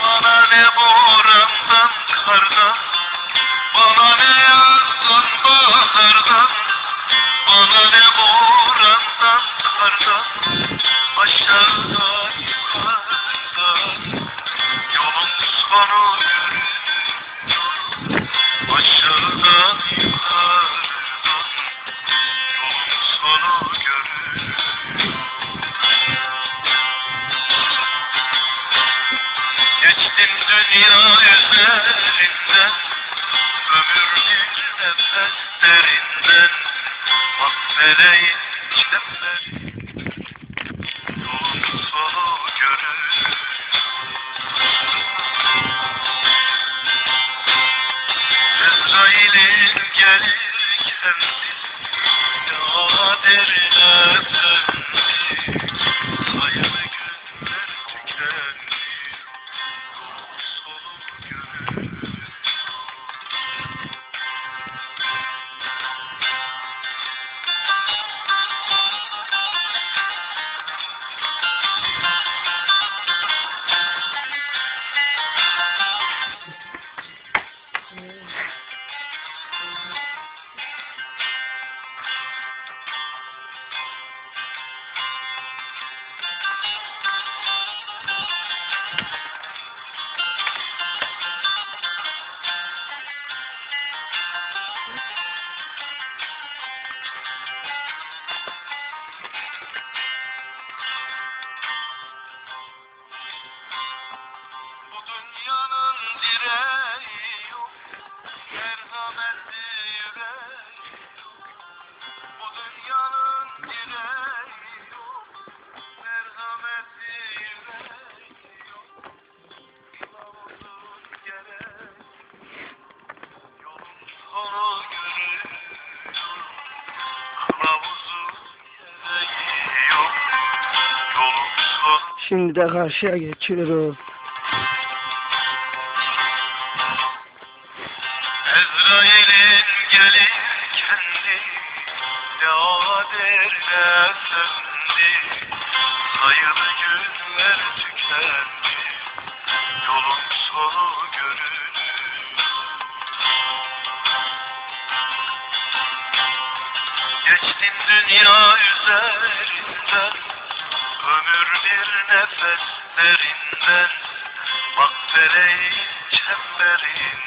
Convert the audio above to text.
Bana ne borandan kardan? Bana ne Üzerinden Ömür bir nefes derinden Mahveleyin çember Yolun sonu görür Ezrail'in gelirken Ya derine Şimdi de karşıya geçiyoruz. Ezrail'in gelir kendi Yaderine söndü Sayılı günler tükendi Yolun sonu görünür Geçtin dünya üzerinden Bir nefes derinden Bak feleğin çemberinden